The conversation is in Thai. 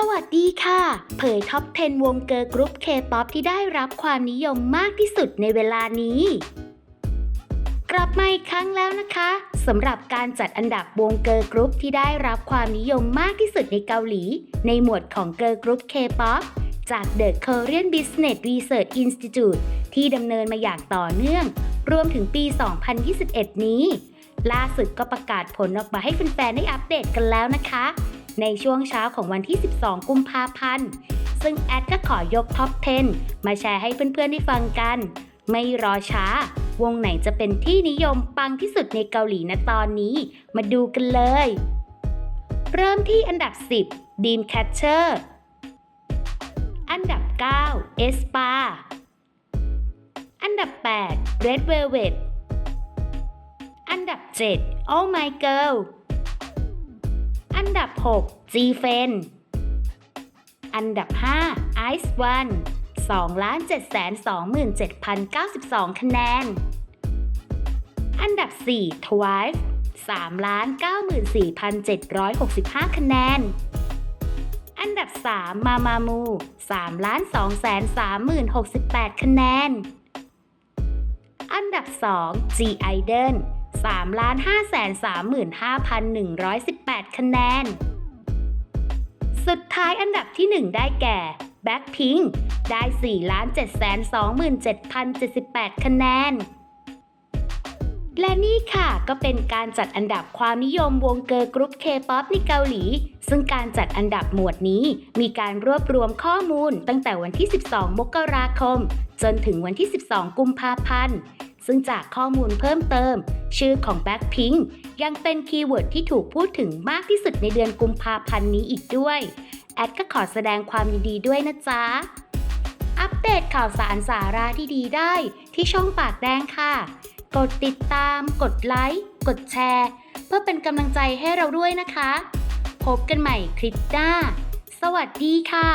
สวัสดีค่ะ เผยท็อป 10 วงเกิร์ลกรุ๊ปเคป๊อปที่ได้รับความนิยมมากที่สุดในเวลานี้ กลับมาอีกครั้งแล้วนะคะสำหรับการจัดอันดับวงเกิร์ลกรุ๊ปที่ได้รับความนิยมมากที่สุดในเกาหลี ในหมวดของเกิร์ลกรุ๊ปเคป๊อปจาก The Korean Business Research Institute ที่ดำเนินมาอย่างต่อเนื่อง รวมถึงปี 2021 นี้ ล่าสุดก็ประกาศผลออกมาให้แฟนๆได้อัปเดตกันแล้วนะคะ ในช่วงเช้าของวันที่ 12 กุมภาพันธ์ ซึ่งแอดก็ขอยกท็อป 10 มาแชร์ให้เพื่อนๆได้ฟังกัน ไม่รอช้า วงไหนจะเป็นที่นิยมปังที่สุดในเกาหลีนะตอนนี้ มาดูกันเลย เริ่มที่อันดับ 10 Dream Catcher อันดับ 9 e s p a อันดับ 8 Red Velvet อันดับ 7 Oh My Girl อันดับ 6 G f e n อันดับ 5 Ice One 2 727,092 คะแนน อันดับ 4 Twice 3 94,765 คะแนน อันดับ3 Mamamoo 3 2 3 068 คะแนน อันดับ 2 G Idol 3 5 3 5 118 คะแนน สุดท้ายอันดับที่ 1 ได้แก่ Blackpink ได้ 4 7 2 7 078 คะแนน และนี่ค่ะก็เป็นการจัดอันดับความนิยมวงเกิร์ลกรุ๊ปเคป๊อปในเกาหลี ซึ่งการจัดอันดับหมวดนี้มีการรวบรวมข้อมูลตั้งแต่วันที่ 12 มกราคม จนถึงวันที่ 12 กุมภาพันธ์ ซึ่งจากข้อมูลเพิ่มเติม ชื่อของ Blackpink ยังเป็นคีย์เวิร์ดที่ถูกพูดถึงมากที่สุดในเดือนกุมภาพันธ์นี้อีกด้วย แอดก็ขอแสดงความยินดีด้วยนะจ๊ะ อัปเดตข่าวสารสาระที่ดีได้ที่ช่องปากแดงค่ะ กดติดตาม กดไลค์ กดแชร์ เพื่อเป็นกำลังใจให้เราด้วยนะคะ พบกันใหม่คลิปหน้า สวัสดีค่ะ